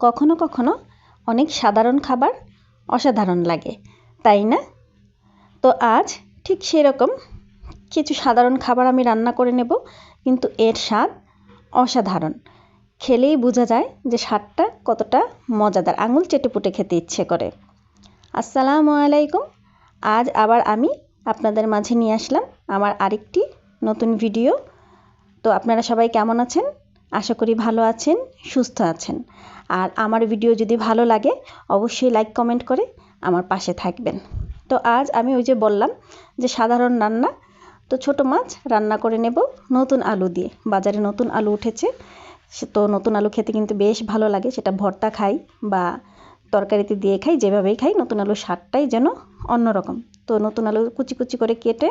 কখনো কখনো অনেক সাধারণ খাবার অসাধারণ লাগে, তাই না? তো আজ ঠিক সেরকম কিছু সাধারণ খাবার আমি রান্না করে নেব, কিন্তু এর স্বাদ অসাধারণ। খেলেই বোঝা যায় যে স্বাদটা কতটা মজাদার। আঙুল চেটেপুটে খেতে ইচ্ছে করে। আসসালামু আলাইকুম। আজ আবার আমি আপনাদের মাঝে নিয়ে আসলাম আমার আরেকটি নতুন ভিডিও। তো আপনারা সবাই কেমন আছেন? আশা করি ভালো আছেন, সুস্থ আছেন। আর আমার ভিডিও যদি ভালো লাগে, অবশ্যই লাইক কমেন্ট করে আমার পাশে থাকবেন। তো আজ আমি ওই যে বললাম যে সাধারণ রান্না, তো ছোট মাছ রান্না করে নেব নতুন আলু দিয়ে। বাজারে নতুন আলু উঠেছে তো নতুন আলু খেতে কিন্তু বেশ ভালো লাগে। সেটা ভর্তা খাই বা তরকারিতে দিয়ে খাই, যেভাবেই খাই, নতুন আলুর স্বাদটাই যেন অন্যরকম। তো নতুন আলু কুচি কুচি করে কেটে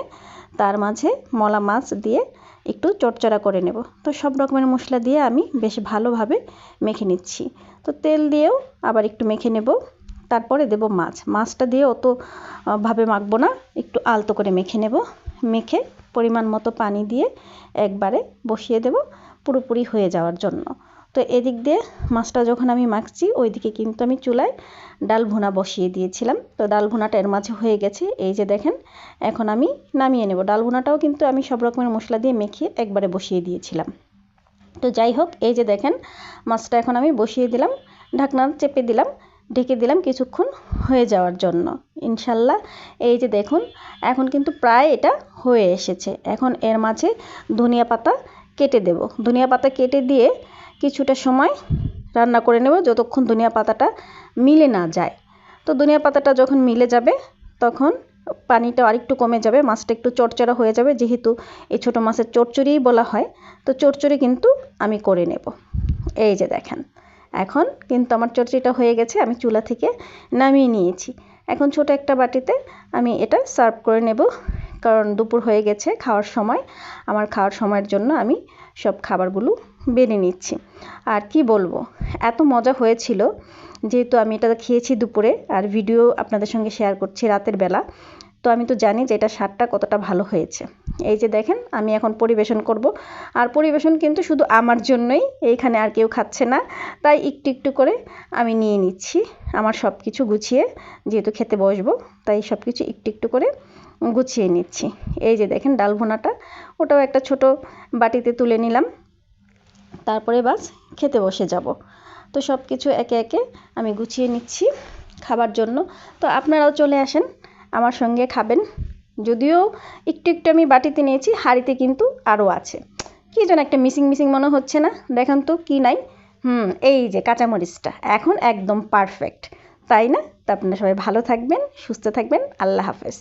তার মাঝে মলা মাছ দিয়ে একটু চটচড়া করে নেব। তো সব রকমের মশলা দিয়ে আমি বেশ ভালোভাবে মেখে নিচ্ছি। তো তেল দিয়েও আবার একটু মেখে নেব। তারপরে দেব মাছ। মাছটা দিয়ে অত ভাবে মাখবো না। একটু আলতো করে মেখে নেব। মেখে পরিমাণ মতো পানি দিয়ে একবারে বসিয়ে দেব। পুরোপুরি হয়ে যাওয়ার জন্য। তো এদিক দিয়ে মাছটা যখন আমি মাখছি, ওইদিকে কিন্তু আমি চুলায় ডাল ভুনা বসিয়ে দিয়েছিলাম। তো ডাল ভুনাটা এর মাঝে হয়ে গেছে। এই যে দেখেন, এখন আমি নামিয়ে নেব। ডাল ভুনাটাও কিন্তু আমি সব রকমের মশলা দিয়ে মেখে একবারে বসিয়ে দিয়েছিলাম। তো যাই হোক, এই যে দেখেন, মাছটা এখন আমি বসিয়ে দিলাম, ঢাকনা চেপে দিলাম, ঢেকে দিলাম কিছুক্ষণ হয়ে যাওয়ার জন্য। ইনশাল্লাহ, এই যে দেখুন, এখন কিন্তু প্রায় এটা হয়ে এসেছে। এখন এর মাঝে ধনিয়া পাতা কেটে দেব। ধনিয়া পাতা কেটে দিয়ে কিছুটা সময় রান্না করে নেব যতক্ষণ ধনিয়া পাতাটা মিলে না যায়। তো ধনিয়া পাতাটা যখন মিলে যাবে, তখন পানিটা আরেকটু কমে যাবে, মাছটা একটু চড়চড়া হয়ে যাবে, যেহেতু এই ছোটো মাছের চচ্চড়িই বলা হয়। তো চচ্চড়ি কিন্তু আমি করে নেব। এই যে দেখেন, এখন কিন্তু আমার চচ্চড়িটা হয়ে গেছে, আমি চুলা থেকে নামিয়ে নিয়েছি। এখন ছোট একটা বাটিতে আমি এটা সার্ভ করে নেব, কারণ দুপুর হয়ে গেছে, খাওয়ার সময়। আমার খাওয়ার সময়ের জন্য আমি সব খাবারগুলো বেড়ে নিচ্ছি। আর কি বলব? এত মজা হয়েছিল, যেহেতু আমি এটা খেয়েছি দুপুরে, আর ভিডিও আপনাদের সঙ্গে শেয়ার করছি রাতের বেলা। তো আমি তো জানি যে এটা স্বাদটা কতটা ভালো হয়েছে। এই যে দেখেন, আমি এখন পরিবেশন করব। আর পরিবেশন কিন্তু শুধু আমার জন্যই, এইখানে আর কেউ খাচ্ছে না। তাই একটু একটু করে আমি নিয়ে নিচ্ছি আমার সব কিছু গুছিয়ে, যেহেতু খেতে বসবো, তাই সব কিছু একটু একটু করে গুছিয়ে নিচ্ছি। এই যে দেখেন ডাল ভুনাটা ওটাও একটা ছোট বাটিতে তুলে নিলাম। তারপরে বাস খেতে বসে যাব। তো সব কিছু একে একে আমি গুছিয়ে নিচ্ছি খাবার জন্য। তো আপনারাও চলে আসেন, আমার সঙ্গে খাবেন। যদিও একটু একটু আমি বাটিতে নিয়েছি, হাঁড়িতে কিন্তু আরও আছে। কী যেন একটা মিসিং মিসিং মনে হচ্ছে না? দেখেন তো কী নাই। হুম, এই যে কাঁচামরিচটা, এখন একদম পারফেক্ট তাই না? তা আপনারা সবাই ভালো থাকবেন, সুস্থ থাকবেন, আল্লাহ হাফেজ।